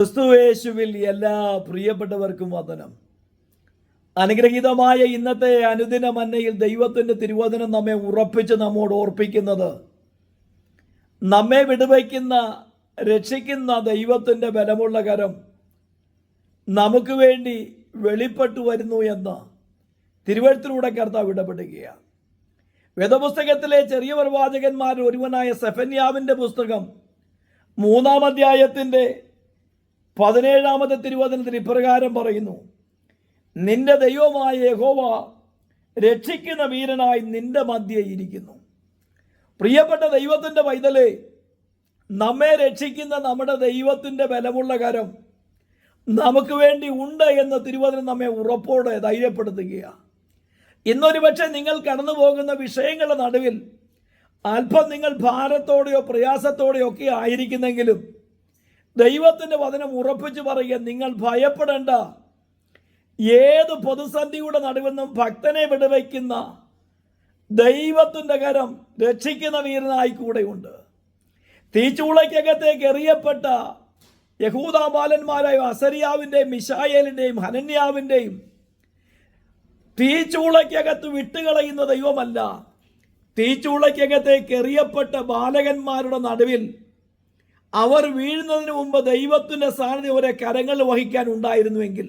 ക്രിസ്തുവേശുവിൽ എല്ലാ പ്രിയപ്പെട്ടവർക്കും വന്ദനം. അനുഗ്രഹീതമായ ഇന്നത്തെ അനുദിന മന്നയിൽ ദൈവത്തിന്റെ തിരുവചനം നമ്മെ ഉറപ്പിച്ച് നമ്മോട് ഓർപ്പിക്കുന്നത്. നമ്മെ വിടുവയ്ക്കുന്ന രക്ഷിക്കുന്ന ദൈവത്തിന്റെ ബലമുള്ള കരം നമുക്ക് വേണ്ടി വെളിപ്പെട്ടു വരുന്നു എന്ന് തിരുവഴുത്തിലൂടെ കർത്താവ് ഇടപെടുകയാണ്. വേദപുസ്തകത്തിലെ ചെറിയ പ്രവാചകന്മാരിൽ ഒരുവനായ സെഫന്യാവിന്റെ പുസ്തകം മൂന്നാം അധ്യായത്തിന്റെ പതിനേഴാമത്തെ തിരുവചനത്തിൽ ഇപ്രകാരം പറയുന്നു. നിന്റെ ദൈവമായ യഹോവ രക്ഷിക്കുന്ന വീരനായി നിന്റെ മധ്യേ ഇരിക്കുന്നു. പ്രിയപ്പെട്ട ദൈവത്തിന്റെ പൈതലേ നമ്മെ രക്ഷിക്കുന്ന നമ്മുടെ ദൈവത്തിന്റെ ബലമുള്ള കരം നമുക്ക് വേണ്ടി ഉണ്ട് എന്ന തിരുവചനം നമ്മെ ഉറപ്പോടെ ധൈര്യപ്പെടുത്തുകയാണ് ഇന്നൊരു പക്ഷേ നിങ്ങൾ കടന്നു പോകുന്ന വിഷയങ്ങളുടെ നടുവിൽ അല്പം നിങ്ങൾ ഭാരത്തോടെയോ പ്രയാസത്തോടെയോ ഒക്കെ ആയിരിക്കുന്നെങ്കിലും ദൈവത്തിന്റെ വചനം ഉറപ്പിച്ചു പറയുക നിങ്ങൾ ഭയപ്പെടേണ്ട. ഏത് പൊതുസന്ധിയുടെ നടുവെന്നും ഭക്തനെ വിടുവയ്ക്കുന്ന ദൈവത്തിന്റെ കരം രക്ഷിക്കുന്ന വീരനായി കൂടെയുണ്ട് തീച്ചൂളയ്ക്കകത്തേക്ക് എറിയപ്പെട്ട യഹൂദ ബാലന്മാരായ അസരിയാവിന്റെയും മിഷായേലിന്റെയും ഹനന്യാവിന്റെയും തീച്ചൂളയ്ക്കകത്ത് വിട്ടുകളയുന്ന ദൈവമല്ല. തീച്ചൂളയ്ക്കകത്തേക്ക് എറിയപ്പെട്ട ബാലകന്മാരുടെ നടുവിൽ അവർ വീഴുന്നതിന് മുമ്പ് ദൈവത്തിന്റെ സാന്നിധ്യം അവരെ കരങ്ങൾ വഹിക്കാൻ ഉണ്ടായിരുന്നുവെങ്കിൽ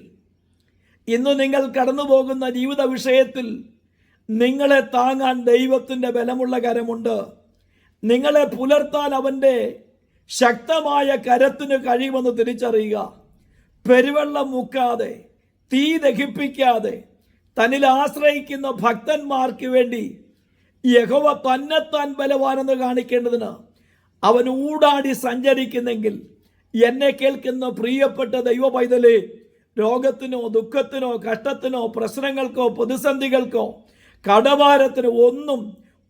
ഇന്ന് നിങ്ങൾ കടന്നു പോകുന്ന ജീവിത വിഷയത്തിൽ നിങ്ങളെ താങ്ങാൻ ദൈവത്തിന്റെ ബലമുള്ള കരമുണ്ട്. നിങ്ങളെ പുലർത്താൻ അവന്റെ ശക്തമായ കരത്തിന് കഴിയുമെന്ന് തിരിച്ചറിയുക. പെരുവെള്ളം മുക്കാതെ തീ ദഹിപ്പിക്കാതെ തന്നിൽ ആശ്രയിക്കുന്ന ഭക്തന്മാർക്ക് വേണ്ടി യഹോവ തന്നെത്താൻ ബലവാനെന്ന് കാണിക്കേണ്ടതിന് അവൻ ഊടാടി സഞ്ചരിക്കുന്നെങ്കിൽ എന്നെ കേൾക്കുന്ന പ്രിയപ്പെട്ട ദൈവ പൈതലെ രോഗത്തിനോ ദുഃഖത്തിനോ കഷ്ടത്തിനോ പ്രശ്നങ്ങൾക്കോ പ്രതിസന്ധികൾക്കോ കടവാരത്തിനോ ഒന്നും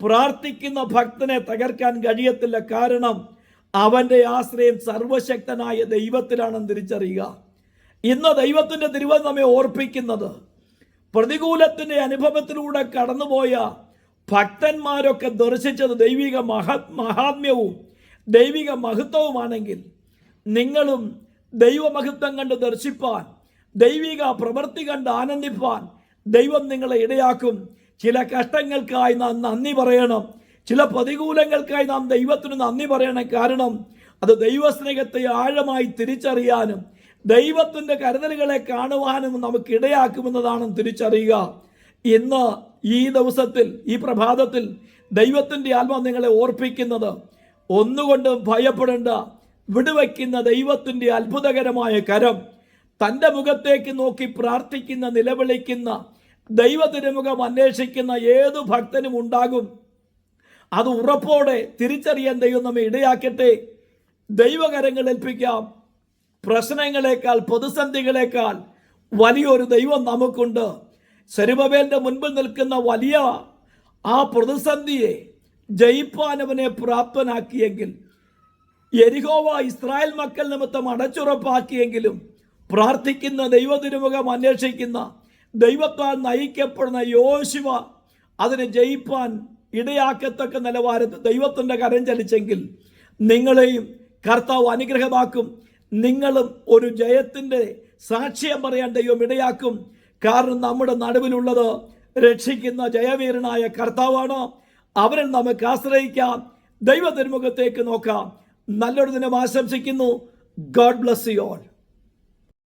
പ്രാർത്ഥിക്കുന്ന ഭക്തനെ തകർക്കാൻ കഴിയത്തില്ല. കാരണം അവന്റെ ആശ്രയം സർവശക്തനായ ദൈവത്തിലാണെന്ന് തിരിച്ചറിയുക. ഇന്ന് ദൈവത്തിന്റെ തിരുവൻ നമ്മെ ഓർപ്പിക്കുന്നത് പ്രതികൂലത്തിന്റെ അനുഭവത്തിലൂടെ കടന്നുപോയ ഭക്തന്മാരൊക്കെ ദർശിച്ചത് ദൈവിക മഹ മഹാത്മ്യവും ദൈവിക മഹത്വവുമാണെങ്കിൽ നിങ്ങളും ദൈവമഹത്വം കണ്ട് ദർശിപ്പാൻ ദൈവിക പ്രവൃത്തി കണ്ട് ആനന്ദിപ്പാൻ ദൈവം നിങ്ങളെ ഇടയാക്കും. ചില കഷ്ടങ്ങൾക്കായി നാം നന്ദി പറയണം. ചില പ്രതികൂലങ്ങൾക്കായി നാം ദൈവത്തിന് നന്ദി പറയണം കാരണം അത് ദൈവസ്നേഹത്തെ ആഴമായി തിരിച്ചറിയാനും ദൈവത്തിന്റെ കരുതലുകളെ കാണുവാനും നമുക്ക് ഇടയാക്കുമെന്നതാണ് തിരിച്ചറിയുക. ഇന്ന് ഈ ദിവസത്തിൽ ഈ പ്രഭാതത്തിൽ ദൈവത്തിന്റെ ആത്മ നിങ്ങളെ ഓർപ്പിക്കുന്നത് ഒന്നുകൊണ്ടും ഭയപ്പെടേണ്ട. വിടുവയ്ക്കുന്ന ദൈവത്തിന്റെ അത്ഭുതകരമായ കരം തന്റെ മുഖത്തേക്ക് നോക്കി പ്രാർത്ഥിക്കുന്ന നിലവിളിക്കുന്ന ദൈവത്തിനുമുഖം അന്വേഷിക്കുന്ന ഏതു ഭക്തനും ഉണ്ടാകും. അത് ഉറപ്പോടെ തിരിച്ചറിയാൻ ദൈവം നമ്മെ ഇടയാക്കട്ടെ. ദൈവകരങ്ങൾ ഏൽപ്പിക്കാം. പ്രശ്നങ്ങളെക്കാൾ പ്രതിസന്ധികളെക്കാൾ വലിയൊരു ദൈവം നമുക്കുണ്ട്. സെരുബവേലിന്റെ മുൻപിൽ നിൽക്കുന്ന വലിയ ആ പ്രതിസന്ധിയെ ജയിപ്പാൻ അവനെ പ്രാപ്തനാക്കിയെങ്കിൽ എരിഹോവ ഇസ്രായേൽ മക്കൾ നിമിത്തം അടച്ചുറപ്പാക്കിയെങ്കിലും പ്രാർത്ഥിക്കുന്ന ദൈവതിരുമുഖം അന്വേഷിക്കുന്ന ദൈവത്താൽ നയിക്കപ്പെടുന്ന യോശുവ അതിനെ ജയിപ്പാൻ ഇടയാക്കത്തക്ക നിലവാരത്തിൽ ദൈവത്തിന്റെ കരം ചലിച്ചെങ്കിൽ നിങ്ങളെയും കർത്താവ് അനുഗ്രഹമാക്കും. നിങ്ങളും ഒരു ജയത്തിന്റെ സാക്ഷ്യം പറയാൻ ദൈവം ഇടയാക്കും. കാരണം നമ്മുടെ നടുവിലുള്ളത് രക്ഷിക്കുന്ന ജയവീരനായ കർത്താവാണ്. അവരിൽ നമുക്ക് ആശ്രയിക്കാം. ദൈവ നോക്കാം. നല്ലൊരു ദിനം ആശംസിക്കുന്നു. God bless you all